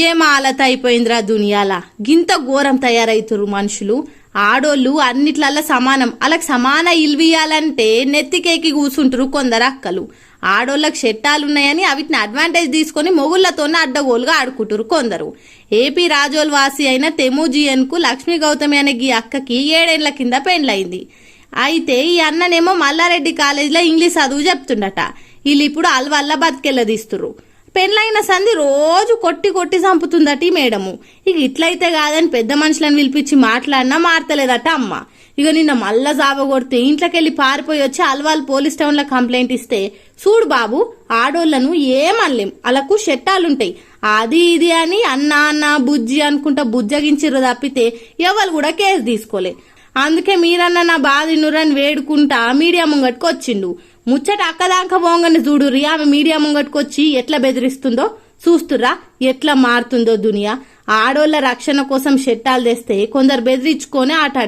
ఏం ఆలత అయిపోయిందిరా దునియాల? గింత ఘోరం తయారవుతురు మనుషులు. ఆడోళ్ళు అన్నిట్లల్లా సమానం. వాళ్ళకి సమాన ఇల్వియాలంటే నెత్తికేకి కూసుంటారు కొందరు అక్కలు ఆడోళ్ళకి షెట్టాలున్నాయని అవిటిని అడ్వాంటేజ్ తీసుకొని మొగుళ్ళతోనే అడ్డగోలుగా ఆడుకుంటారు కొందరు. ఏపీ రాజోల్ వాసి అయిన తెమూజియన్కు లక్ష్మీ గౌతమి అనే ఈ అక్కకి ఏడేళ్ళ కింద పెండ్లైంది అయితే ఈ అన్ననేమో మల్లారెడ్డి కాలేజీలో ఇంగ్లీష్ చదువు చెప్తుండట. వీళ్ళు ఇప్పుడు అల్వల్ల బతికెళ్ళదీస్తురు పెళ్ళైన సంధి రోజు కొట్టి కొట్టి చంపుతుందట ఈ మేడము. ఇక ఇట్లయితే కాదని పెద్ద మనుషులను పిలిపించి మాట్లాడినా మారతలేదట అమ్మ. ఇక నిన్న మళ్ళా జాబ కొడితే ఇంట్లోకెళ్ళి పారిపోయి వచ్చి అల్వాల్ పోలీస్ టౌన్లో కంప్లైంట్ ఇస్తే చూడు బాబు ఆడోళ్ళను ఏమనలేం. అలాకు షెట్టాలుంటాయి. అది ఇది అని అన్న అన్న బుజ్జి అనుకుంటా బుజ్జగించిర్రు తప్పితే ఎవరు కూడా కేసు తీసుకోలే. అందుకే మీరన్న నా బాధ ఇన్నురని వేడుకుంటా మీడియా ముంగట్కి వచ్చిండు ముచ్చట అక్కదాంక పోంగని చూడుర్రి ఆమె మీడియా ముంగట్టుకొచ్చి వచ్చి ఎట్లా బెదిరిస్తుందో చూస్తుర్రా. ఎట్లా మారుతుందో దునియా. ఆడోళ్ళ రక్షణ కోసం చట్టాలు తెస్తే కొందరు బెదిరించుకొని ఆట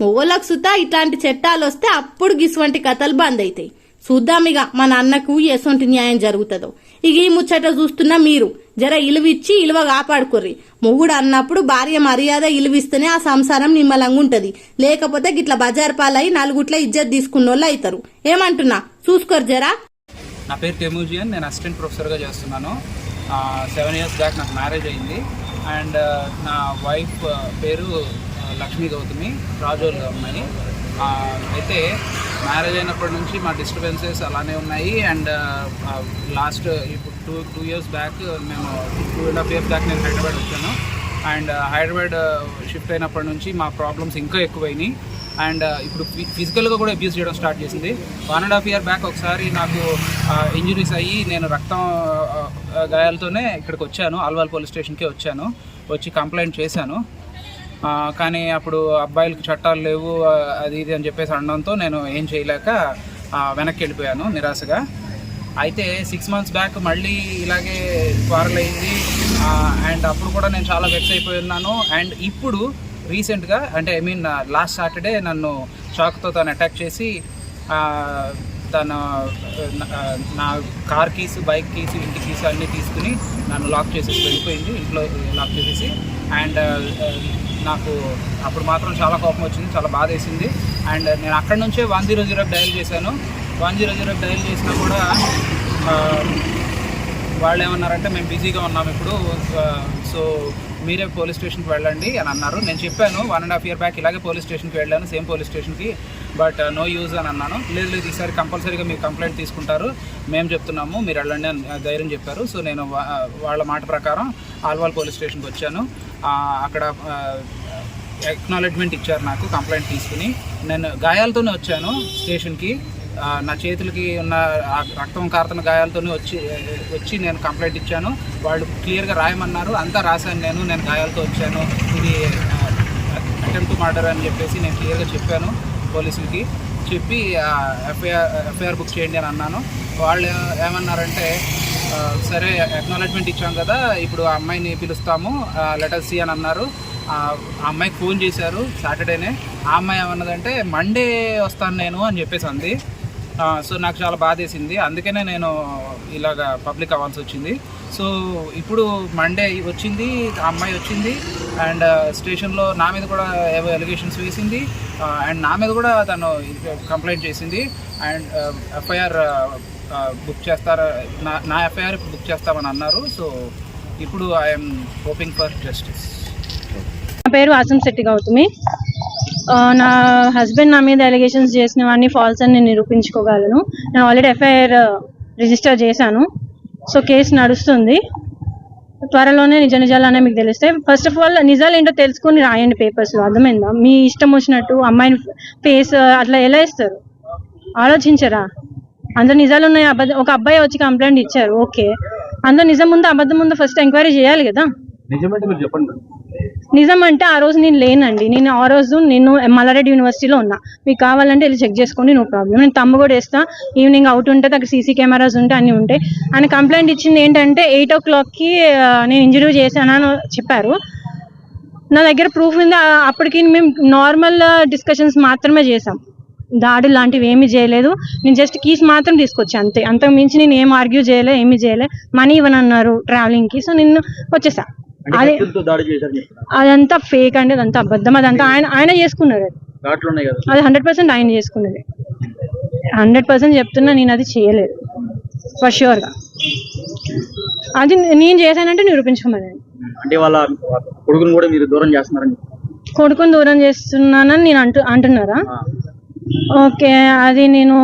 మొగోళ్ళకు సుతా ఇట్లాంటి చట్టాలు వస్తే అప్పుడు గిసువంటి కథలు బంద్ అవుతాయి చూద్దాం మన అన్నకు ఎసొంటి న్యాయం జరుగుతుందో. ఇక ఈ ముచ్చట చూస్తున్న మీరు జర ఇలువిచ్చి ఇలువ కాపాడుకోర్రి. మొగుడు అన్నప్పుడు భార్య మర్యాద ఇలువిస్తేనే ఆ సంసారం నిమ్మలంగా ఉంటది. లేకపోతే గిట్ల బజార్ పాలై నలుగుట్ల ఇజ్జత్ తీసుకున్న వాళ్ళు అవుతారు ఏమంటున్నా? చూసుకోరు జరా. నా పేరు టెమూజియన్ నేను అసిస్టెంట్ ప్రొఫెసర్గా చేస్తున్నాను. సెవెన్ ఇయర్స్ బ్యాక్ నాకు మ్యారేజ్ అయింది. అండ్ నా వైఫ్ పేరు లక్ష్మీ గౌతమి రాజోల్ అమ్మాయి. అయితే మ్యారేజ్ అయినప్పటి నుంచి మా డిస్టర్బెన్సెస్ అలానే ఉన్నాయి. అండ్ లాస్ట్ ఇప్పుడు టూ టూ ఇయర్స్ బ్యాక్ మేము two and half years back నేను హైదరాబాద్ వచ్చాను. అండ్ హైదరాబాద్ షిఫ్ట్ అయినప్పటి నుంచి మా ప్రాబ్లమ్స్ ఇంకా ఎక్కువైనాయి. అండ్ ఇప్పుడు ఫిజికల్గా కూడా అబ్యూస్ చేయడం స్టార్ట్ చేసింది. One and half year back ఒకసారి నాకు ఇంజురీస్ అయ్యి నేను రక్తం గాయాలతోనే ఇక్కడికి వచ్చాను. ఆల్వాల్ పోలీస్ స్టేషన్కి వచ్చాను. వచ్చి కంప్లైంట్ చేశాను. కానీ అప్పుడు అబ్బాయిలకు చట్టాలు లేవు అది ఇది అని చెప్పేసి అనడంతో నేను ఏం చేయలేక వెనక్కి వెళ్ళిపోయాను నిరాశగా. అయితే సిక్స్ మంత్స్ బ్యాక్ మళ్ళీ ఇలాగే క్వారల్ అయింది. అండ్ అప్పుడు కూడా నేను చాలా వెక్స్ అయిపోయి ఉన్నాను. అండ్ ఇప్పుడు రీసెంట్గా అంటే ఐ మీన్ లాస్ట్ సాటర్డే నన్ను షాక్తో తను అటాక్ చేసి తన నా కార్ కీస్ బైక్ కీస్ ఇంటి కీస్ అన్నీ తీసుకుని నన్ను లాక్ చేసేసి వెళ్ళిపోయింది. ఇంట్లో లాక్ చేసేసి. అండ్ నాకు అప్పుడు మాత్రం చాలా కోపం వచ్చింది చాలా బాధ వేసింది. అండ్ నేను అక్కడి నుంచే వన్ జీరో జీరో డయల్ చేశాను. వన్ జీరో జీరో డయల్ చేసినా కూడా వాళ్ళు ఏమన్నారంటే మేము బిజీగా ఉన్నాం ఇప్పుడు సో మీరే పోలీస్ స్టేషన్కి వెళ్ళండి అని అన్నారు. నేను చెప్పాను one and half year back ఇలాగే పోలీస్ స్టేషన్కి వెళ్ళాను సేమ్ పోలీస్ స్టేషన్కి బట్ నో యూజ్ అని అన్నాను. లేదు లేదు ఈసారి కంపల్సరీగా మీరు కంప్లైంట్ తీసుకుంటారు. మేము చెప్తున్నాము మీరు వెళ్ళండి అని ధైర్యం చెప్పారు. సో నేను వా- వాళ్ళ మాట ప్రకారం ఆల్వాల్ పోలీస్ స్టేషన్కి వచ్చాను. అక్కడ ఎక్నాలెడ్జ్మెంట్ ఇచ్చారు నాకు కంప్లైంట్ తీసుకుని. నేను గాయాలతోనే వచ్చాను స్టేషన్కి. నా చేతులకి ఉన్న రక్తం కారుతున్న గాయాలతోనే వచ్చి వచ్చి నేను కంప్లైంట్ ఇచ్చాను. వాళ్ళు క్లియర్గా రాయమన్నారు. అంతా రాశాను నేను. నేను గాయాలతో వచ్చాను. ఇది అటెంప్ట్ మర్డర్ అని చెప్పేసి నేను క్లియర్గా చెప్పాను పోలీసులకి. చెప్పి ఎఫ్ఐఆర్ ఎఫ్ఐఆర్ బుక్ చేయండి అని అన్నాను. వాళ్ళు ఏమన్నారంటే సరే అక్నాలెడ్జ్మెంట్ ఇచ్చాం కదా ఇప్పుడు ఆ అమ్మాయిని పిలుస్తాము లెటర్ సి అని అన్నారు. ఆ అమ్మాయికి ఫోన్ చేశారు సాటర్డేనే. ఆ అమ్మాయి ఏమన్నదంటే మండే వస్తాను నేను అని చెప్పేసి అంది. సో నాకు చాలా బాధేసింది. అందుకనే నేను ఇలాగ పబ్లిక్ అవ్వాల్సి వచ్చింది. సో ఇప్పుడు మండే వచ్చింది అమ్మాయి వచ్చింది అండ్ స్టేషన్లో నా మీద కూడా ఏవో ఎలిగేషన్స్ వేసింది. అండ్ నా మీద కూడా తను కంప్లైంట్ చేసింది. అండ్ ఎఫ్ఐఆర్ బుక్ చేస్తారా నా నా ఎఫ్ఐఆర్ బుక్ చేస్తామని అన్నారు. సో ఇప్పుడు ఐఎమ్ హోపింగ్ ఫర్ జస్టిస్ నా పేరు ఆసం శెట్టి గౌతమి. నా హస్బెండ్ నా మీద అలిగేషన్స్ చేసినవన్నీ ఫాల్స్ అని నేను నిరూపించుకోగలను. నేను ఆల్రెడీ ఎఫ్ఐఆర్ రిజిస్టర్ చేశాను. సో కేసు నడుస్తుంది. త్వరలోనే నిజ నిజాలు అనేవి మీకు తెలిస్తాయి. ఫస్ట్ ఆఫ్ ఆల్ నిజాలు ఏంటో తెలుసుకుని రాయండి పేపర్స్లో అర్థమైందా? మీ ఇష్టం వచ్చినట్టు అమ్మాయిని ఫేస్ అట్లా ఎలా ఇస్తారు? ఆలోచించరా? అందరు నిజాలు ఉన్నాయి అబద్ధం ఒక అబ్బాయి వచ్చి కంప్లైంట్ ఇచ్చారు ఓకే. అందరు నిజం ముందు అబద్ధం ముందు ఫస్ట్ ఎంక్వైరీ చేయాలి కదా? నిజమంటే మీరు చెప్పండి. నిజం అంటే ఆ రోజు నేను లేనండి. నేను ఆ రోజు నేను మల్లారెడ్డి యూనివర్సిటీలో ఉన్నా. మీకు కావాలంటే వెళ్ళి చెక్ చేసుకోండి నో ప్రాబ్లం నేను తమ్ము కూడా వేస్తా. ఈవినింగ్ అవుట్ ఉంటుంది అక్కడ సీసీ కెమెరాస్ ఉంటే అన్నీ ఉంటాయి. ఆయన కంప్లైంట్ ఇచ్చింది ఏంటంటే ఎయిట్ ఓ క్లాక్కి నేను ఇంజరీ చేశానని చెప్పారు. నా దగ్గర ప్రూఫ్ ఉంది? అప్పటికి మేము నార్మల్ డిస్కషన్స్ మాత్రమే చేసాం దాడులు లాంటివి ఏమీ చేయలేదు. నేను జస్ట్ కీస్ మాత్రం తీసుకొచ్చా అంతే. అంతకు మించి నేను ఏం ఆర్గ్యూ చేయలే ఏమీ చేయలే. మనీ ఇవ్వనన్నారు ట్రావెలింగ్కి సో నిన్ను వచ్చేసా. అదే అదంతా ఫేక్ అండి అదంతా అబద్ధం. అదంతా ఆయన ఆయన చేసుకున్నారు అది. అది హండ్రెడ్ పర్సెంట్ ఆయన చేసుకున్నది. హండ్రెడ్ పర్సెంట్ చెప్తున్నా నేను అది చేయలేదు. ఫర్గా. అది నేను చేశానంటే నిరూపించుకోమని అంటే వాళ్ళ కొడుకుని కూడా మీరు దూరం చేస్తున్నారని. కొడుకుని దూరం చేస్తున్నానని నేను అంటు అంటున్నారా. ఓకే అది నేను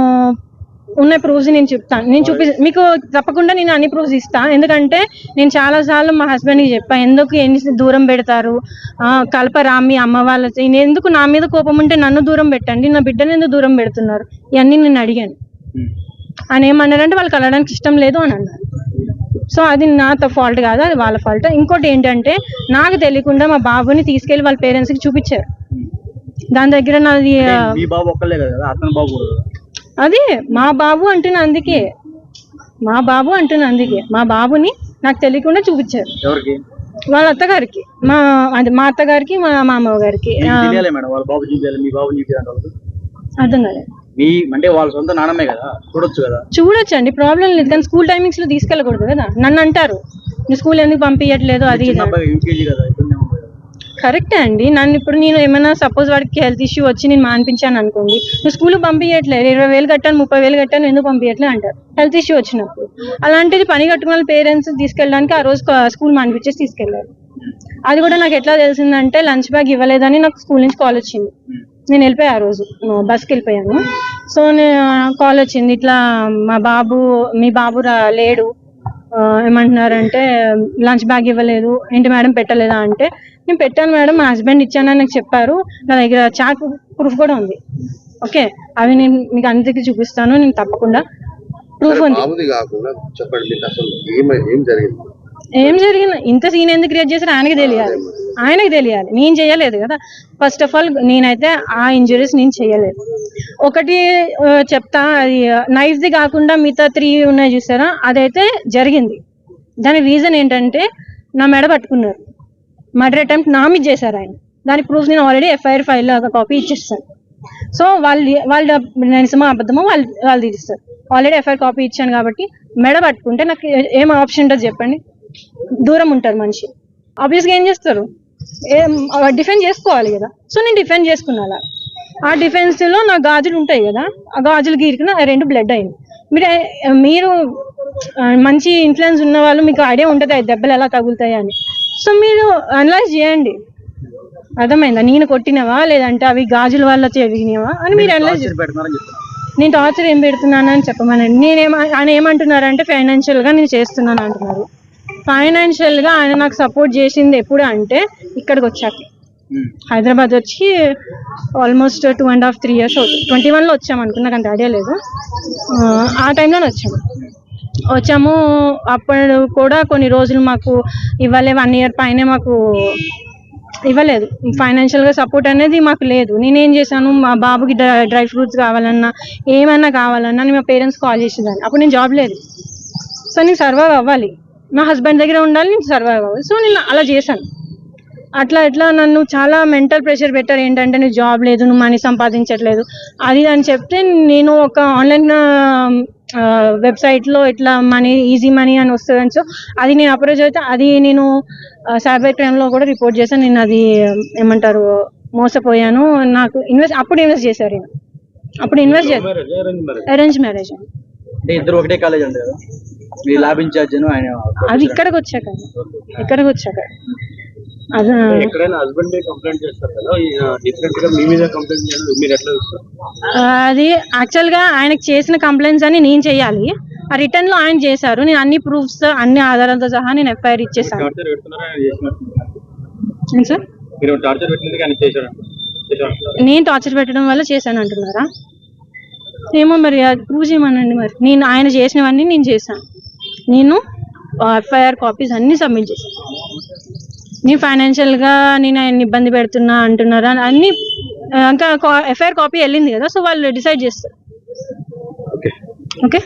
ఉన్న ప్రూఫ్స్ నేను చెప్తాను నేను చూపి మీకు తప్పకుండా నేను అన్ని ప్రూఫ్స్ ఇస్తాను ఎందుకంటే నేను చాలా సార్లు మా హస్బెండ్కి చెప్పాను ఎందుకు ఎన్ని దూరం పెడతారు? ఆ, కలపరా మీ అమ్మ వాళ్ళ నేను ఎందుకు నా మీద కోపం ఉంటే నన్ను దూరం పెట్టండి నా బిడ్డను ఎందుకు దూరం పెడుతున్నారు? ఇవన్నీ నేను అడిగాను. ఉమ్. ఆయన ఏమన్నారంటే వాళ్ళకి వెళ్ళడానికి ఇష్టం లేదు అని అన్నారు. సో అది నా ఫాల్ట్ కాదు అది వాళ్ళ ఫాల్ట్ ఇంకోటి ఏంటంటే నాకు తెలియకుండా మా బాబుని తీసుకెళ్ళి వాళ్ళ పేరెంట్స్కి చూపించారు. దాని దగ్గర నాది ఆ, మీ బాబు ఒక్కలే కదా అతని బాబు కూడా కదా. అదే మా బాబు అంటున్నా అందుకే. మా బాబు అంటున్నా అందుకే. మా బాబుని నాకు తెలియకుండా చూపించారు. ఎవరికి? వాళ్ళ అత్తగారికి. మా అది మా అత్తగారికి మా మామయ్య గారికి. అర్థం కాలేదు. మీ అంటే వాళ్ళ సొంత నాన్నమే కదా చూడొచ్చు కదా. చూడొచ్చు అండి ప్రాబ్లం లేదు కానీ స్కూల్ టైమింగ్స్లో తీసుకెళ్ళకూడదు కదా. నన్ను అంటారు నువ్వు స్కూల్ ఎందుకు పంపించట్లేదు అది కరెక్టే అండి. నన్ను ఇప్పుడు నేను ఏమైనా సపోజ్ వాడికి హెల్త్ ఇష్యూ వచ్చి నేను మానిపించాను అనుకోండి నువ్వు స్కూల్ పంపించట్లేదు ఇరవై వేలు కట్టాను ముప్పై వేలు కట్టాను ఎందుకు పంపించట్లేదు అంటారు. హెల్త్ ఇష్యూ వచ్చినప్పుడు. అలాంటిది పని కట్టుకున్న పేరెంట్స్ తీసుకెళ్ళడానికి ఆ రోజు స్కూల్ మానిపించేసి తీసుకెళ్ళారు అది కూడా నాకు ఎట్లా తెలిసిందంటే లంచ్ బ్యాగ్ ఇవ్వలేదని నాకు స్కూల్ నుంచి కాల్ వచ్చింది. నేను వెళ్ళిపోయా ఆ రోజు బస్కి వెళ్ళిపోయాను. సో కాల్ వచ్చింది. ఇట్లా మా బాబు మీ బాబు రా లేడు. ఏమంటున్నారంటే లంచ్ బ్యాగ్ ఇవ్వలేదు ఏంటి మేడం పెట్టలేదా అంటే నేను పెట్టాను మేడం మా హస్బెండ్ ఇచ్చానని నాకు చెప్పారు నా దగ్గర చాక్ ప్రూఫ్ కూడా ఉంది. ఓకే అవి నేను మీకు అందరికీ చూపిస్తాను నేను తప్పకుండా ప్రూఫ్ ఉంది. చెప్పండి ఏం జరిగింది? ఇంత సీన్ ఎందుకు క్రియేట్ చేశారు ఆయనకి తెలియాలి. ఆయనకి తెలియాలి. నేను చేయలేదు కదా. ఫస్ట్ ఆఫ్ ఆల్ నేనైతే ఆ ఇంజరీస్ నేను చేయలేదు. ఒకటి చెప్తా అది నైఫ్ది ది కాకుండా మిగతా త్రీ ఉన్నాయి చూసారా? అదైతే జరిగింది. దాని రీజన్ ఏంటంటే నా మెడ పట్టుకున్నారు. మర్డర్ అటెంప్ట్ నా మీద చేశారు ఆయన. దాని ప్రూఫ్ నేను ఆల్రెడీ ఎఫ్ఐఆర్ ఫైల్ కాపీ ఇచ్చేస్తాను. సో వాళ్ళు వాళ్ళ నిజమో అబద్ధమో వాళ్ళు వాళ్ళు తీస్తారు ఆల్రెడీ ఎఫ్ఐఆర్ కాపీ ఇచ్చాను కాబట్టి మెడ పట్టుకుంటే నాకు ఏం ఆప్షన్ ఉంటుంది చెప్పండి? దూరం ఉంటారు మనిషి. ఆబ్వియస్గా ఏం చేస్తారు? డిఫెండ్ చేసుకోవాలి కదా. సో నేను డిఫెండ్ చేసుకున్నా అలా. ఆ డిఫెన్స్లో నా గాజులు ఉంటాయి కదా. ఆ గాజులు గీరికిన రెండు బ్లడ్ అయింది మీరు మీరు మంచి ఇన్ఫ్లుయెన్స్ ఉన్న వాళ్ళు మీకు ఐడియా ఉంటుంది? ఆ దెబ్బలు ఎలా తగులుతాయి అని. సో మీరు అనలైజ్ చేయండి. అర్థమైందా? నేను కొట్టినవా? లేదంటే అవి గాజుల వల్ల జరిగినవా అని మీరు అనలైజ్ నేను టార్చర్ ఏం పెడుతున్నానని చెప్పమనండి. నేనేమ ఆయన ఏమంటున్నారంటే ఫైనాన్షియల్గా నేను చేస్తున్నాను అంటున్నారు. ఫైనాన్షియల్గా ఆయన నాకు సపోర్ట్ చేసింది ఎప్పుడు అంటే ఇక్కడికి వచ్చాక. ఉమ్. హైదరాబాద్ వచ్చి almost two and half three years అవుతుంది. ట్వంటీ వన్లో వచ్చాము అనుకున్నా నాకు అంత ఐడియా లేదు. ఆ, టైంలోనే వచ్చాము. వచ్చాము అప్పుడు కూడా కొన్ని రోజులు మాకు ఇవ్వలే వన్ ఇయర్ పైనే మాకు ఇవ్వలేదు. ఫైనాన్షియల్గా సపోర్ట్ అనేది మాకు లేదు. నేనేం చేశాను? మా బాబుకి డ్రై ఫ్రూట్స్ కావాలన్నా ఏమన్నా కావాలన్నా నేను మా పేరెంట్స్ కాల్ చేసేదాన్ని. అప్పుడు నేను జాబ్ లేదు. సో నేను సర్వైవ్ అవ్వాలి. నా హస్బెండ్ దగ్గర ఉండాలి నేను సర్వైవ్ అవ్వాలి. సో నేను అలా చేశాను. అట్లా ఇట్లా నన్ను చాలా మెంటల్ ప్రెషర్ పెట్టారు. ఏంటంటే నువ్వు జాబ్ లేదు నువ్వు మనీ సంపాదించట్లేదు. అది అని చెప్తే నేను ఒక ఆన్లైన్ వెబ్సైట్లో ఇట్లా మనీ ఈజీ మనీ అని వస్తుందని సో అది నేను అప్రోచ్ అయితే అది నేను సైబర్ క్రైమ్లో కూడా రిపోర్ట్ చేశాను. నేను అది ఏమంటారు మోసపోయాను. నాకు ఇన్వెస్ట్ అప్పుడు ఇన్వెస్ట్ చేశారు. అప్పుడు ఇన్వెస్ట్ చేశారు. అరేంజ్ మ్యారేజ్ అంటే ఇద్దరు ఒకటే కాలేజ్ కదా? మీ ల్యాబ్ ఇన్ఛార్జ్ ఆయన అది ఇక్కడికి వచ్చాక. ఇక్కడికి వచ్చాక. అది ఎక్కడైనా హస్బెండ్ కంప్లైంట్ చేస్తారు కదా డిఫరెంట్గా మీ మీద కంప్లైంట్ చేయాలి మీరు ఎట్లా చూస్తారు? ఆ, అది యాక్చువల్గా ఆయనకు చేసిన కంప్లైంట్స్ అని నేను చేయాలి. ఆ రిటర్న్లో ఆయన చేశారు. నేను అన్ని ప్రూఫ్స్ అన్ని ఆధారాలతో సహా నేను ఎఫ్ఐఆర్ ఇచ్చేసాను టార్చర్ పెడుతున్నారా? ఆయన చేసినట్టు? ఏం సార్? మీరు టార్చర్ పెట్టినందుకు ఆయన చేశారు చేశారు నేను టార్చర్ పెట్టడం వల్ల చేశాను అంటున్నారా? ఏమో మరి అది ప్రూవ్ చేయమనండి మరి. నేను ఆయన చేసినవన్నీ నేను చేశాను. నేను ఎఫ్ఐఆర్ కాపీస్ అన్ని సబ్మిట్ చేశాను నేను ఫైనాన్షియల్గా నేను ఆయన ఇబ్బంది పెడుతున్నా అంటున్నారా? అన్ని ఇంకా ఎఫ్ఐఆర్ కాపీ వెళ్ళింది కదా సో వాళ్ళు డిసైడ్ చేస్తారు. ఓకే